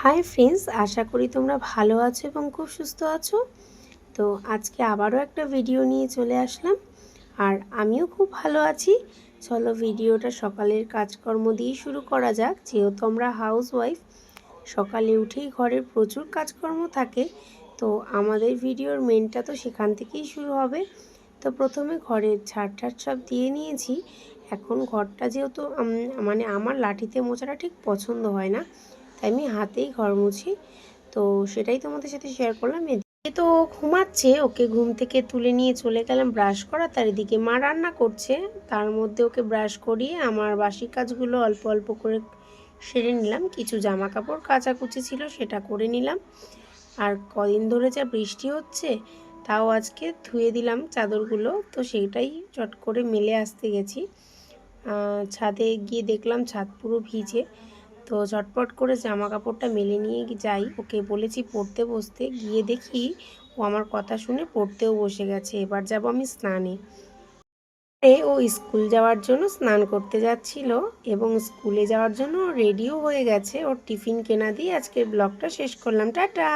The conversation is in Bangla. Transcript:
হাই ফ্রেন্ডস আশা করি তোমরা ভালো আছো এবং খুব সুস্থ আছো। তো আজকে আবারও একটা ভিডিও নিয়ে চলে আসলাম। আর আমিও খুব ভালো আছি। চলো ভিডিওটা সকালের কাজকর্ম দিয়ে শুরু করা যাক। যেহেতু আমরা হাউস ওয়াইফ সকালে উঠেই ঘরের প্রচুর কাজকর্ম থাকে, তো আমাদের ভিডিওর মেনটা তো সেখান থেকেই শুরু হবে। তো প্রথমে ঘরের ঝাড় সব দিয়ে নিয়েছি। এখন ঘরটা যেহেতু মানে আমার লাঠিতে মোচাটা ঠিক পছন্দ হয় না। তাই আমি হাতেই ঘর মুছি। তো সেটাই তোমাদের সাথে শেয়ার করলাম। এদিকে তো ঘুমাচ্ছে, ওকে ঘুম থেকে তুলে নিয়ে চলে গেলাম ব্রাশ করা। তার এদিকে মা রান্না করছে। তার মধ্যে ওকে ব্রাশ করিয়ে আমার বাসি কাজগুলো অল্প অল্প করে সেরে নিলাম। কিছু জামা কাপড় কাচাকুচি ছিল সেটা করে নিলাম। আর কদিন ধরে যা বৃষ্টি হচ্ছে, তাও আজকে ধুয়ে দিলাম চাদরগুলো। তো সেইটাই চট করে মেলে আসতে গেছি। ছাদে গিয়ে দেখলাম ছাদ পুরো ভিজে। তো ঝটপট করে জামা কাপড়টা মেলে নিয়ে যাই। ওকে বলেছি, পড়তে বসতে। গিয়ে দেখি ও আমার কথা শুনে পড়তেও বসে গেছে। এবার যাব আমি স্নানে। ও স্কুল যাওয়ার জন্য স্নান করতে যাচ্ছিল এবং স্কুলে যাওয়ার জন্য রেডিও হয়ে গেছে। ওর টিফিন কেনা দিয়ে আজকের ব্লগটা শেষ করলাম। টাটা!